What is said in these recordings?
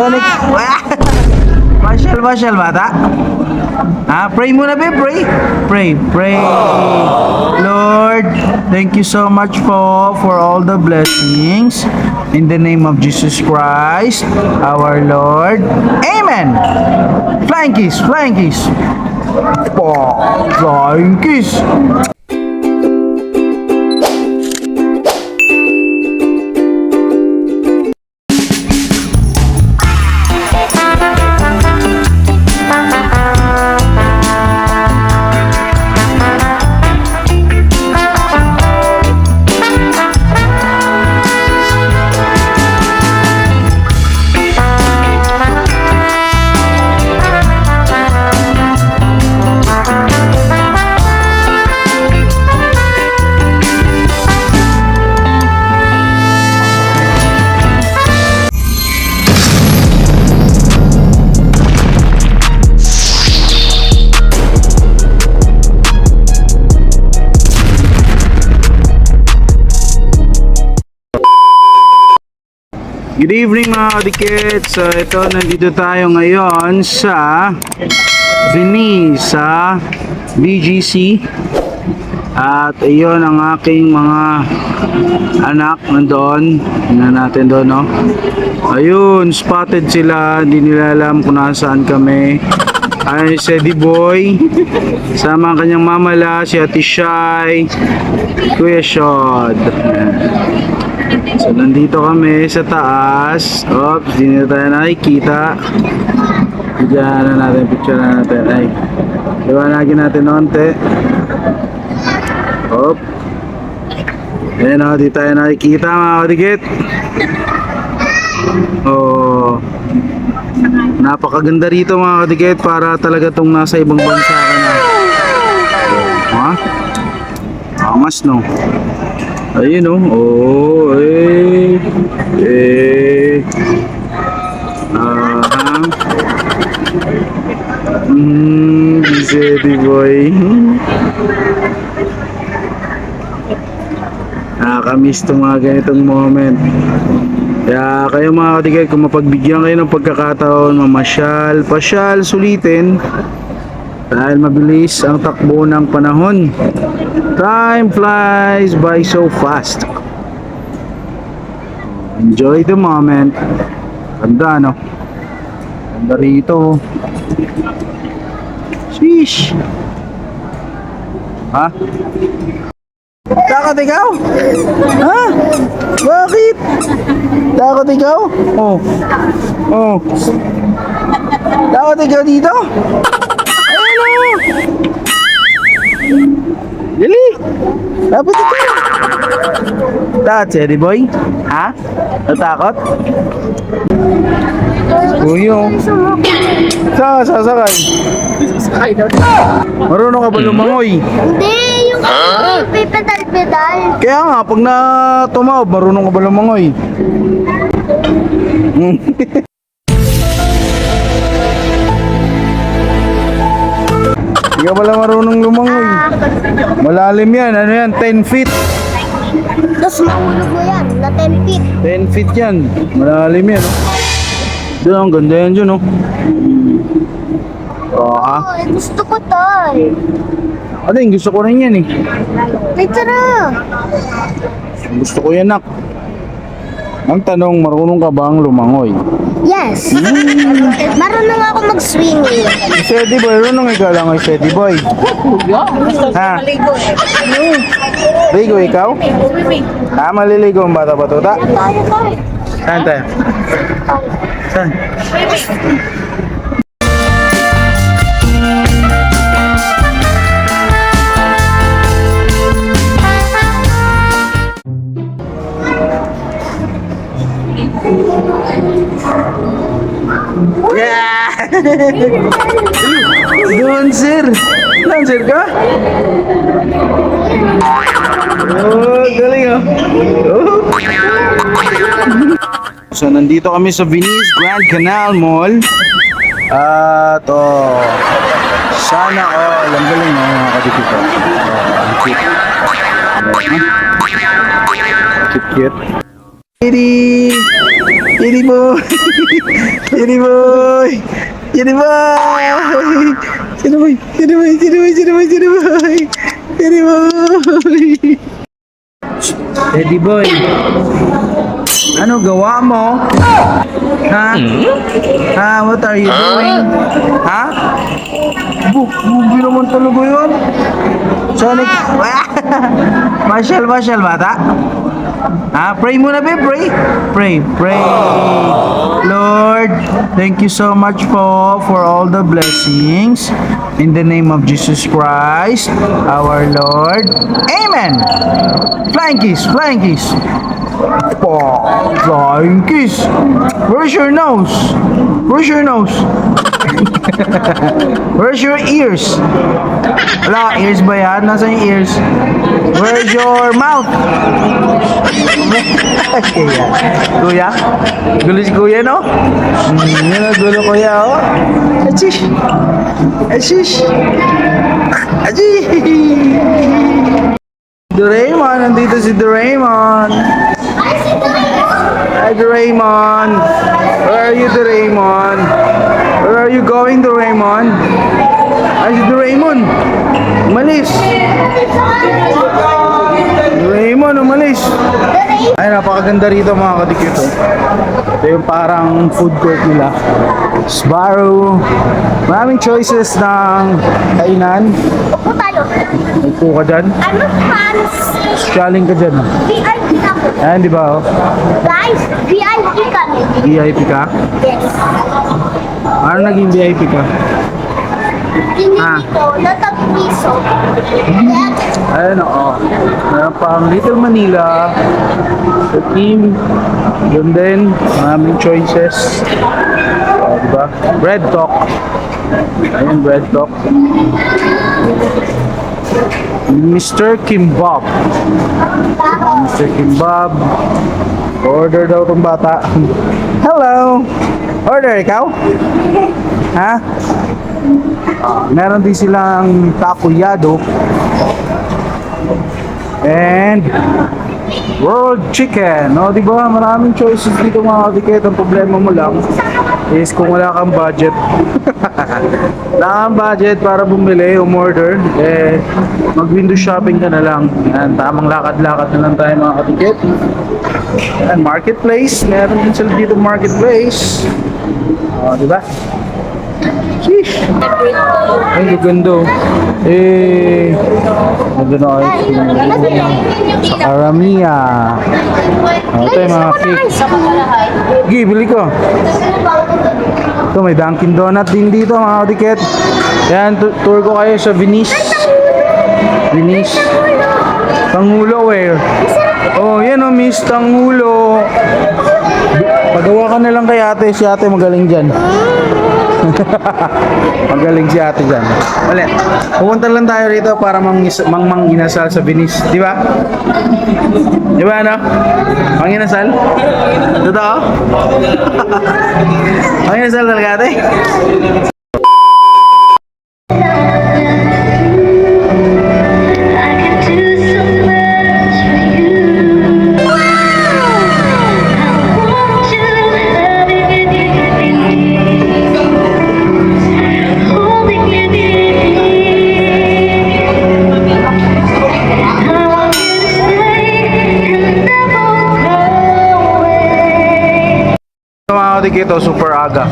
Sonic. Marshall, Marshall, bata. Ah, pray muna, be. Pray. Pray, pray. Lord, thank you so much for for all the blessings. In the name of Jesus Christ, our Lord. Amen. Flying kiss, flying kiss. Flying kiss. Good evening mga kadikit. So ito, nandito tayo ngayon sa Venice, sa BGC. At iyon ang aking mga anak nandoon. Tingnan natin doon, no? Ayun, spotted sila. Hindi nila alam kung nasaan kami. Ay, si Eddie Boy. Sama ang kanyang mamala, si Ate Shai. Kuya Shod. So, nandito kami sa taas. Oops, di na tayo nakikita. Diyan na natin, picture na natin. Ay, liwanagin natin onte. Op. Ayan o, di tayo nakikita mga kadigit. Oh. Napakaganda rito mga kadigit para talaga tong nasa ibang bansa ka na. Ha? Angas no? Ayun oh. Oh, eh. Eh. Aha. Hmm, busy boy. Itong mga ganitong moment. Kaya kayo mga katigay, kung mapagbigyan kayo ng pagkakataon, mamasyal, pasyal, sulitin, dahil mabilis ang takbo ng panahon. Time flies by so fast. Enjoy the moment. Ganda, no? Ganda rito. Sheesh. Ha? Takot ikaw? Ha? Bakit? Takot ikaw? Oh. Oh. Takot ikaw dito? Ayun Dali! Dapat ito! Takot si Eddie Boy? Ha? Natakot? Kuyo. Saan ka sasakay? Sakay daw. Marunong ka ba lumangoy? Hindi, yung may pedal-pedal. Kaya nga, pag na tumawag, marunong ka ba lumangoy? Hindi ka pala marunong lumangoy. Malalim yan. Ano yan? 10 feet. Tapos mahulog mo yan, na 10 feet. 10 feet yan. Malalim yan. oh. Doon, ang ganda yan dyan, oh. Oo, ah. Oh, eh, gusto ko to. Ano yung gusto ko rin yan, eh. Ay, tara. Gusto ko yan, nak. Ang tanong, marunong ka bang lumangoy? Yes. Marunong ako mag-swing. eh. Si Eddie Boy, marunong ikaw lang ay si Eddie Boy. Ha? Maligo eh. Ligo ikaw? Swimming. Ha? Maliligo ang bata batuta? Saan tayo? Saan? Yeah! Doon, sir ka? Oh, galing oh. oh. So, nandito kami sa Venice Grand Canal Mall. At, oh, sana all. Ang galing oh, mga kadikit oh. Ang cute. Cute, cute. Kitty! Kitty po! Jenny boy! Jenny boy! Jenny boy! Jenny boy! Jenny boy! Jenny boy! Jenny boy! Jenny boy! Teddy boy! Ano gawa mo? Ha? Ha? What are you doing? Ha? Bu, bubi naman talaga yun. Sonic. Marshall, Marshall, bata. Ha? Pray muna, be. Pray. Pray, pray. Lord, thank you so much po for all the blessings. In the name of Jesus Christ, our Lord. Amen. Flying kiss, flying kiss. Oh, flying. Where's your nose? Where's your nose? Where's your ears? Wala, ears ba yan? Nasaan yung ears? Where's your mouth? Kuya. Kuya? Gulo si kuya, no? Hmm, yun ang gulo kuya, oh. Achish. Achish. Achish. Doraemon, nandito si Doraemon. Hi, Doraemon. Where are you, Doraemon? Where are you going, Doraemon? Ay, si Doraemon. Umalis. Doraemon, umalis. Ay, napakaganda rito mga kadikit. oh. Ito yung parang food court nila. Sbarro. Maraming choices ng kainan. Upo tayo. Upo ka dyan. Ano fans? Shaling ka dyan. VIP ako. Ayan, di ba? Oh? Guys, VIP kami. VIP ka? Yes. Ano naging VIP ka? Hindi Ah. dito, natag piso. Ayan, oo. Meron pang Little Manila. Sa team. Doon din. Maraming choices. O, diba? Bread Talk. Ayan, Bread Talk. Mr. Kimbab. Mr. Kimbab. Order daw tong bata. Hello! Order ikaw? Ha? Meron din silang takoyado. And World Chicken. No, di ba? Maraming choices dito mga katiket. Ang problema mo lang is kung wala kang budget. wala kang budget para bumili, umorder, eh, mag-window shopping ka na lang. Yan, tamang lakad-lakad na lang tayo mga katiket. Yan, marketplace. Meron din sila dito marketplace. O, di ba? Sheesh! Ay, gaganda. Eh, ganda na kayo. Aramia. Oh, ito yung mga cake. Gi, bili ko. Ito, may Dunkin Donut din dito, mga katiket. Yan, tour ko kayo sa Venice. Venice. Tangulo, where? Oh, yan oh, Miss Tangulo. Pagawa ka na lang kay ate. Si ate magaling dyan. magaling si ate dyan. Ulit. Pupunta lang tayo rito para mang, mang, mang inasal sa Venice. Di ba? Di ba ano? Mang inasal? Totoo? mang inasal talaga ate? Ito mga katikito, super aga.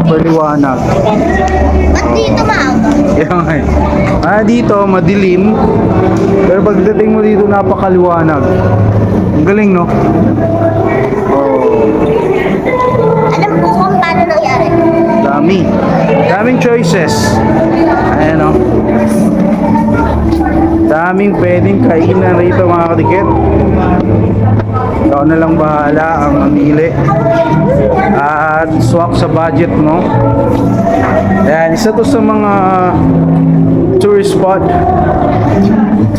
Super liwanag. ba't dito maaga? Kaya nga eh. Ah, dito, madilim. Pero pagdating mo dito, napakaliwanag. Ang galing, no? Oh, Alam ko kung paano nangyari. dami. Daming choices. Ayan, no? Daming pwedeng kainan rito, mga katikit. Ikaw na lang bahala ang mamili. At swak sa budget mo. Ayan, isa to sa mga tourist spot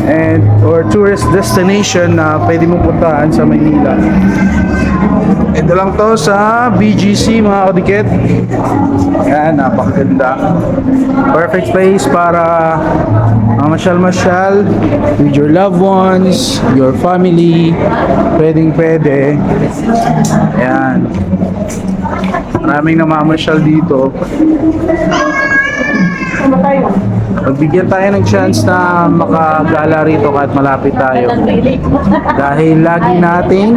and or tourist destination na pwede mong puntahan sa Maynila. Ito lang to sa BGC mga kadikit. Yan, napakaganda. Perfect place para mamasyal-masyal with your loved ones, your family. Pwedeng pwede. Yan. Maraming namamasyal dito. Magbigyan tayo ng chance na makagala rito kahit malapit tayo. Dahil lagi nating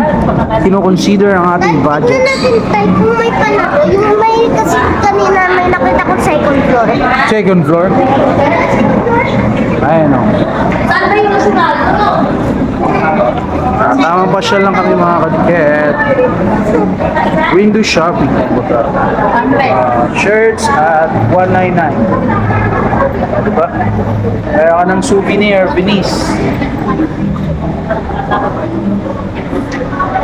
kinoconsider ang ating budget. natin tayo kung may panalo. Yung may kasi kanina may nakita ko second floor. Second floor. Ayan o. Saan ba yung nasunod? Ah, Tamang pasyal lang kami mga kadiket. Window shopping. Ah, shirts at 199. Diba? Kaya ka ng souvenir, Venice.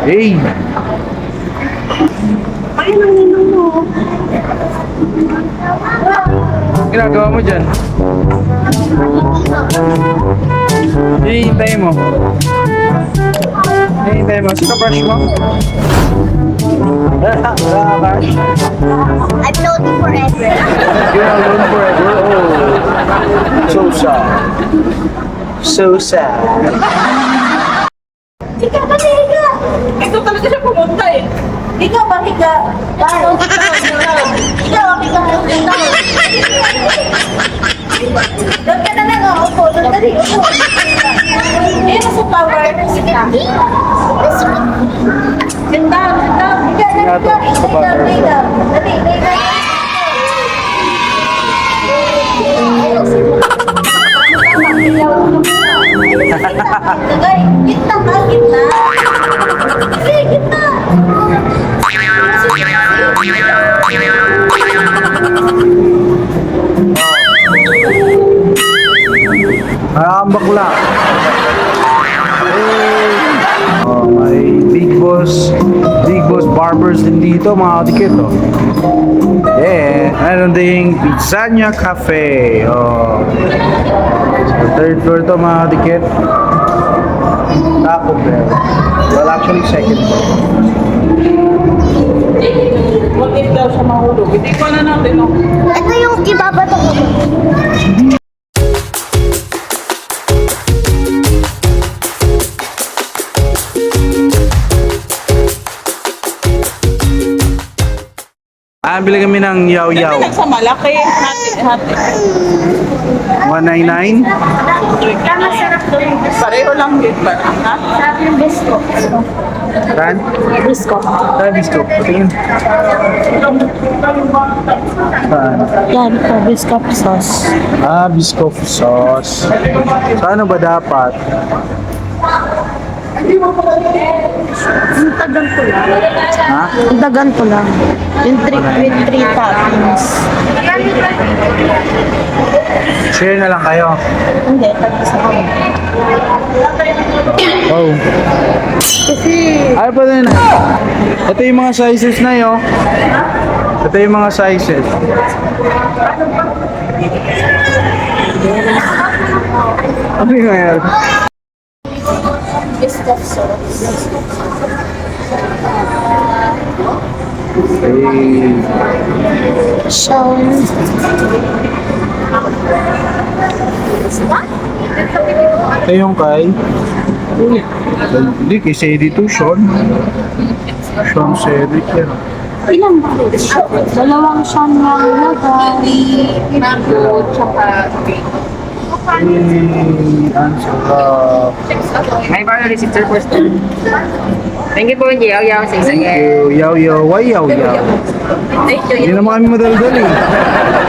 Hey! Ayun ang ninong mo. Ginagawa mo dyan? Hihintay mo. Hihintay mo. Sino crush mo? Nakakash. I'm loading forever. You're alone forever? Oh. So sad. So sad. Higa ka, higa! Ito talaga siya pumunta eh. Higa ba, higa? Higa, higa, higa. Doon ka na lang, oh. Upo, doon ka rin, upo. Eh, nasa power. Higa. Ganda, ganda. Higa na, higa. Higa, higa. Dali, higa. Gagay, gitna Barbers din dito mga kadikit. Oh. Yeah, meron ding Pizzania Cafe. Oh. Sa third floor to mga kadikit. Taco Bell. Well, actually second floor. What if daw siya mahulog? Hindi ko na natin, no? Ito yung ibabato ko. Ah, bili kami ng Yaw Yaw. sa malaki. Hati, hati. 199. Kama sarap doon. Pareho lang din ba? Ha? Sarap yung bisco. Saan? Bisco. Saan bisco? Tingin. Saan? Yan po, bisco sauce. Ah, biscoff sauce. So, ano ba dapat? Yung tagan ko lang. Ha? Yung tagan ko lang. Yung three, with three toppings. Share na lang kayo. Hindi, tag-isa ko. Oh. Kasi, Ano pa din? Ito yung mga sizes na yun. Ito yung mga sizes. Ano yung ngayon? Bisco sauce. Eh, So, ito yung kay... Hindi, kay Sadie to, Sean. Sean Cedric yan. ilan ba? Dalawang siyang lang lagay. Mango, tsaka. May para receipt sir first. Thank you po, Yaw Yaw. Sa Thank you. Yaw yaw. Why yaw yaw? Thank you. Hindi naman kami madaldal eh.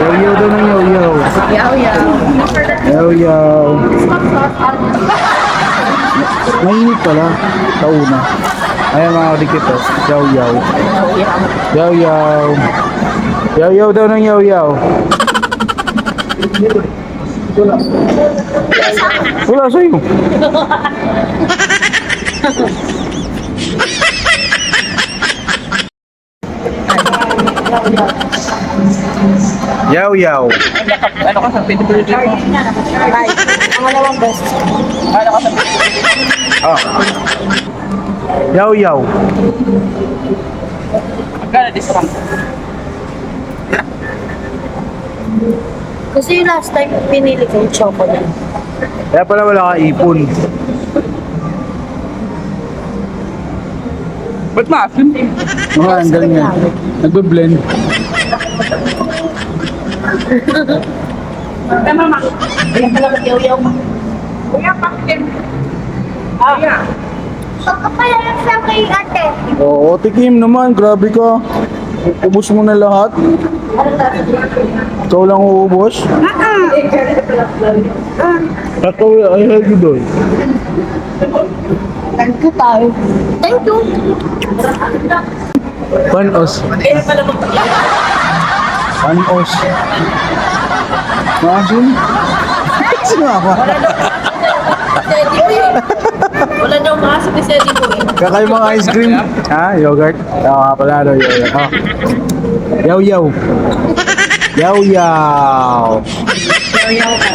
Yaw yaw daw ng yaw yaw. Yaw Yaw. Yaw yaw. Mainit pala. Tauna. Ayan mga kadikit oh. Yaw yaw. Yaw yaw. Yaw yaw daw ng yaw yaw. Wala sa'yo. Yaw yaw. ano ka sa pinipili mo? Ay, pangalawang beses. Ano ka sa pinipili mo? Ah. Yaw yaw. Magkano discount? Kasi yung last time pinili ko yung chocolate. Kaya pala wala ka ipon. Ba't maasin? Oh, ang galing yan. Nagbe-blend. Tama, ma. Ayan pala mag-yaw-yaw mo. Kuya, bakit? Ah, Pagkapalayas lang kay ate. Oo, tikim naman. Grabe ka. Ubus mo na lahat. Ikaw lang uubos. Ako, I heard you doon. Thank you tayo. Thank you. Panos. Panos. Maasin? Sinama. Steady ko eh. Wala daw makasok ni Steady ko eh. Kakay mga ice cream. Ha? Yogurt? Oo nga pala. No, yogurt. Oh. Yaw yaw. Yaw yaw. Yaw-yaw ka.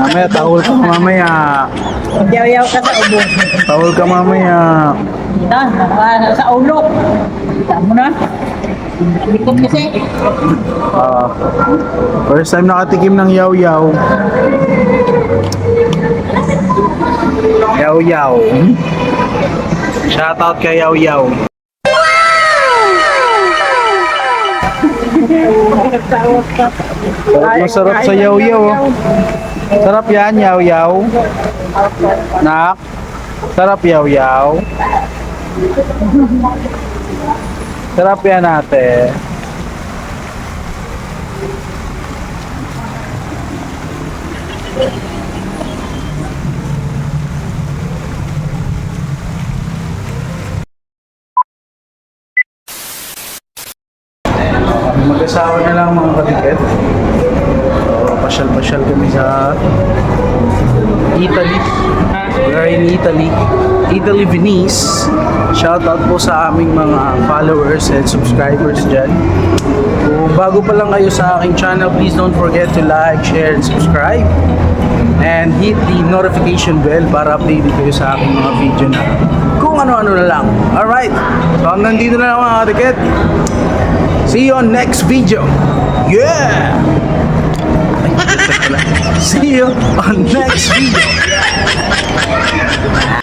Mamaya, tahol ka mamaya. Yaw-yaw ka sa ubo. Tahol ka mamaya. Na, sa ulo. Tama mo na. Likod kasi. Ah, first time nakatikim ng yaw yaw. Yaw. Hmm? Shoutout kay yaw yaw. Sarap na sarap sa yaw yaw. oh. Sarap yan, yaw yaw. Nak. Sarap yaw yaw. Sarap yan ate. Mag-asawa Italy. Italy, Venice. Shout out po sa aming mga followers and subscribers dyan. Kung bago pa lang kayo sa aking channel, please don't forget to like, share, and subscribe. And hit the notification bell para updated kayo sa aking mga video na kung ano-ano na lang. Alright, so hanggang dito na lang mga katikit. See you on next video. Yeah! See you on next video. Ah!